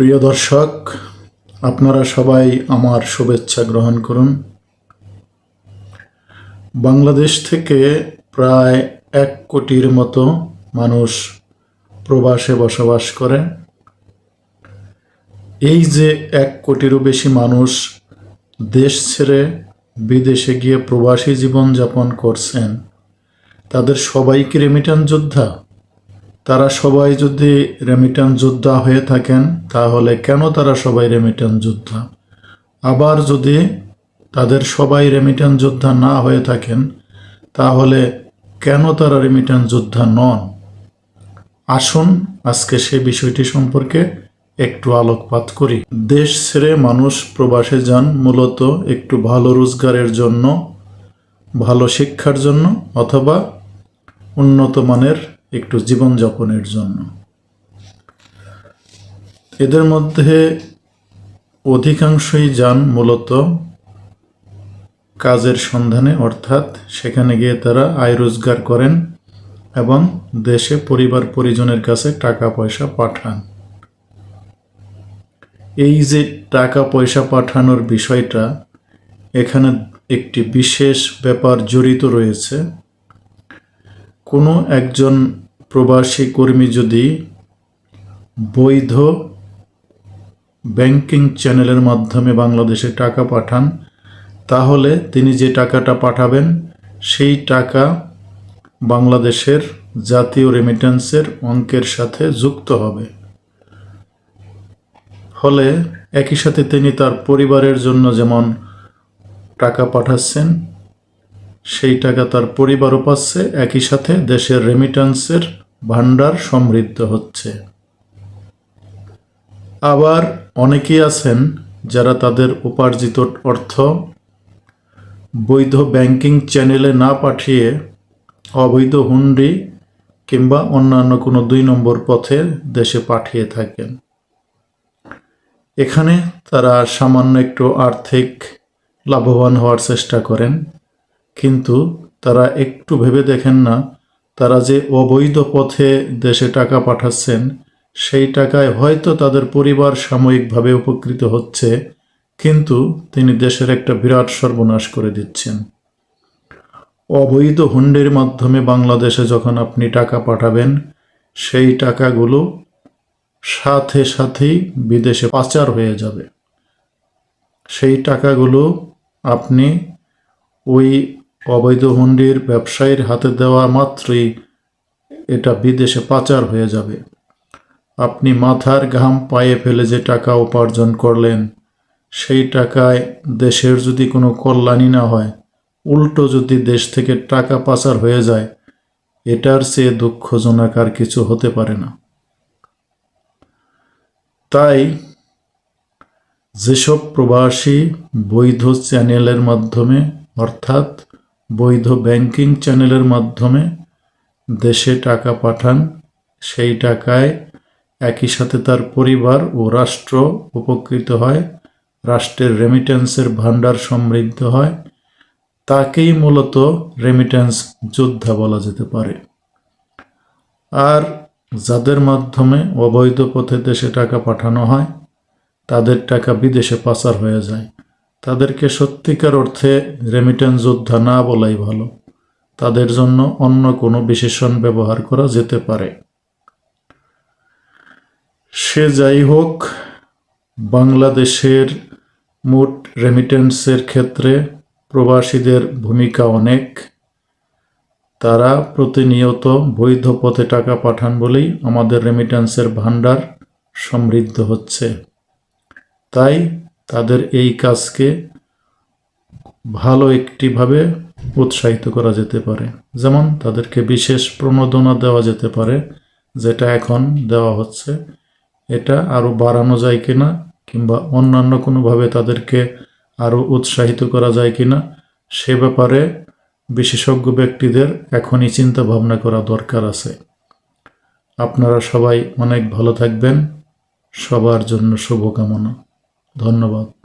প্রিয় দর্শক, আপনারা সবাই আমার শুভেচ্ছা গ্রহণ করুন। বাংলাদেশ থেকে প্রায় এক কোটির মতো মানুষ প্রবাসে বসবাস করে এই যে এক কোটিরও বেশি মানুষ দেশ ছেড়ে বিদেশে গিয়ে প্রবাসী জীবনযাপন করছেন, তাদের সবাই কি রেমিটান যোদ্ধা তারা সবাই যদি রেমিটান যোদ্ধা হয়ে থাকেন, তাহলে কেন তারা সবাই রেমিটান যোদ্ধা? আবার যদি তাদের সবাই রেমিটান যোদ্ধা না হয়ে থাকেন, তাহলে কেন তারা রেমিটান যোদ্ধা নন? আসুন আজকে সে বিষয়টি সম্পর্কে একটু আলোকপাত করি। দেশ ছেড়ে মানুষ প্রবাসে যান মূলত একটু ভালো রোজগারের জন্য, ভালো শিক্ষার জন্য অথবা উন্নত মানের একটু জীবনযাপনের জন্য। এদের মধ্যে অধিকাংশই যান মূলত কাজের সন্ধানে, অর্থাৎ সেখানে গিয়ে তারা আয় রোজগার করেন এবং দেশে পরিবার পরিজনের কাছে টাকা পয়সা পাঠান। এই যে টাকা পয়সা পাঠানোর বিষয়টা, এখানে একটি বিশেষ ব্যাপার জড়িত রয়েছে। কোনো একজন প্রবাসী কর্মী যদি বৈধ ব্যাংকিং চ্যানেলের মাধ্যমে বাংলাদেশে টাকা পাঠান, তাহলে তিনি যে টাকাটা পাঠাবেন, সেই টাকা বাংলাদেশের জাতীয় রেমিটেন্সের অঙ্কের সাথে যুক্ত হবে। ফলে একই সাথে তিনি তার পরিবারের জন্য যেমন টাকা পাঠাচ্ছেন সেই টাকা তার পরিবারও পাচ্ছে, একই সাথে দেশের রেমিটেন্সের ভাণ্ডার সমৃদ্ধ হচ্ছে। আবার অনেকেই আছেন যারা তাদের উপার্জিত অর্থ বৈধ ব্যাংকিং চ্যানেলে না পাঠিয়ে অবৈধ হুন্ডি কিংবা অন্যান্য কোনো দুই নম্বর পথে দেশে পাঠিয়ে থাকেন। এখানে তারা সামান্য একটু আর্থিক লাভবান হওয়ার চেষ্টা করেন। কিন্তু তারা একটু ভেবে দেখেন না, তারা যে অবৈধ পথে দেশে টাকা পাঠাচ্ছেন, সেই টাকায় হয়তো তাদের পরিবার সাময়িকভাবে উপকৃত হচ্ছে, কিন্তু তিনি দেশের একটা বিরাট সর্বনাশ করে দিচ্ছেন। অবৈধ হুন্ডির মাধ্যমে বাংলাদেশে যখন আপনি টাকা পাঠাবেন, সেই টাকাগুলো সাথে সাথেই বিদেশে পাচার হয়ে যাবে। সেই টাকাগুলো আপনি ওই অবৈধ হুন্ডির ব্যবসায়ীর হাতে দেওয়া মাত্রই এটা বিদেশে পাচার হয়ে যাবে। আপনি মাথার ঘাম পায়ে ফেলে যে টাকা উপার্জন করলেন, সেই টাকায় দেশের যদি কোনো কল্যাণই না হয়, উল্টো যদি দেশ থেকে টাকা পাচার হয়ে যায়, এটার চেয়ে দুঃখজনক আর কিছু হতে পারে না। তাই যেসব প্রবাসী বৈধ চ্যানেলের মাধ্যমে, অর্থাৎ বৈধ ব্যাংকিং চ্যানেলের মাধ্যমে দেশে টাকা পাঠান। সেই টাকায় একই সাথে তার পরিবার ও রাষ্ট্র উপকৃত হয়, রাষ্ট্রের রেমিটেন্সের ভাণ্ডার সমৃদ্ধ হয়। তাকেই মূলত রেমিটেন্স যোদ্ধা বলা যেতে পারে। আর যাদের মাধ্যমে অবৈধ পথে দেশে টাকা পাঠানো হয়, তাদের টাকা বিদেশে পাচার হয়ে যায়। তাদেরকে সত্যিকার অর্থে রেমিটেন্স যোদ্ধা না বলাই ভালো। তাদের জন্য অন্য কোনো বিশেষণ ব্যবহার করা যেতে পারে। সে যাই হোক, বাংলাদেশের মোট রেমিটেন্সের ক্ষেত্রে প্রবাসীদের ভূমিকা অনেক। তারা প্রতিনিয়ত বৈধ পথে টাকা পাঠান বলেই আমাদের রেমিটেন্সের ভাণ্ডার সমৃদ্ধ হচ্ছে। তাই তাদের এই কাজকে ভালো একটিভাবে উৎসাহিত করা যেতে পারে। যেমন তাদেরকে বিশেষ প্রণোদনা দেওয়া যেতে পারে, যেটা এখন দেওয়া হচ্ছে। এটা আরও বাড়ানো যায় কিনা কিংবা অন্যান্য কোনোভাবে তাদেরকে আরও উৎসাহিত করা যায় কিনা, সে ব্যাপারে বিশেষজ্ঞ ব্যক্তিদের এখনই চিন্তা ভাবনা করা দরকার আছে। আপনারা সবাই অনেক ভালো থাকবেন। সবার জন্য শুভকামনা। ধন্যবাদ।